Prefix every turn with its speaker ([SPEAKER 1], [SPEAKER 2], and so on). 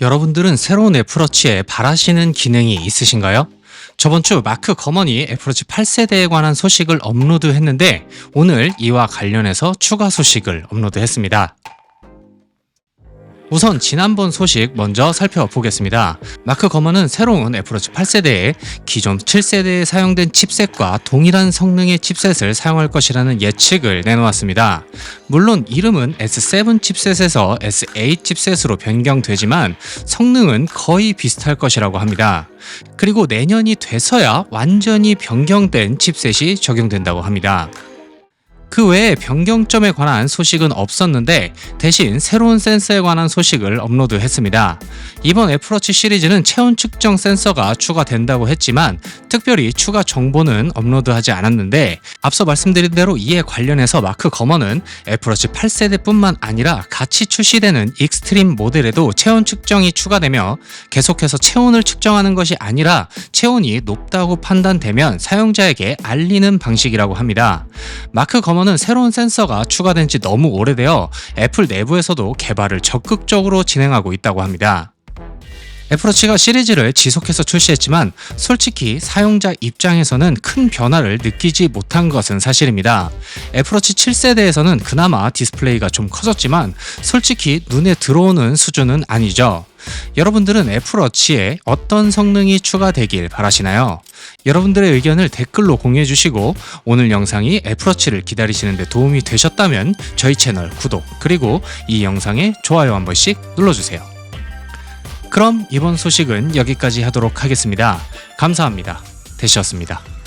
[SPEAKER 1] 여러분들은 새로운 애플워치에 바라시는 기능이 있으신가요? 저번 주 마크 거먼이 애플워치 8세대에 관한 소식을 업로드했는데 오늘 이와 관련해서 추가 소식을 업로드했습니다. 우선 지난번 소식 먼저 살펴보겠습니다. 마크 거먼은 새로운 애플워치 8세대에 기존 7세대에 사용된 칩셋과 동일한 성능의 칩셋을 사용할 것이라는 예측을 내놓았습니다. 물론 이름은 S7 칩셋에서 S8 칩셋으로 변경되지만 성능은 거의 비슷할 것이라고 합니다. 그리고 내년이 돼서야 완전히 변경된 칩셋이 적용된다고 합니다. 그 외에 변경점에 관한 소식은 없었는데 대신 새로운 센서에 관한 소식을 업로드했습니다. 이번 애플워치 시리즈는 체온 측정 센서가 추가된다고 했지만 특별히 추가 정보는 업로드하지 않았는데 앞서 말씀드린 대로 이에 관련해서 마크 거먼은 애플워치 8세대뿐만 아니라 같이 출시되는 익스트림 모델에도 체온 측정이 추가되며 계속해서 체온을 측정하는 것이 아니라 체온이 높다고 판단되면 사용자에게 알리는 방식이라고 합니다. 마크 거먼 은 새로운 센서가 추가된 지 너무 오래되어 애플 내부에서도 개발을 적극적으로 진행하고 있다고 합니다. 애플워치가 시리즈를 지속해서 출시했지만 솔직히 사용자 입장에서는 큰 변화를 느끼지 못한 것은 사실입니다. 애플워치 7세대에서는 그나마 디스플레이가 좀 커졌지만 솔직히 눈에 들어오는 수준은 아니죠. 여러분들은 애플워치에 어떤 성능이 추가되길 바라시나요? 여러분들의 의견을 댓글로 공유해 주시고 오늘 영상이 애플워치를 기다리시는데 도움이 되셨다면 저희 채널 구독 그리고 이 영상에 좋아요 한 번씩 눌러주세요. 그럼 이번 소식은 여기까지 하도록 하겠습니다. 감사합니다. 대시였습니다.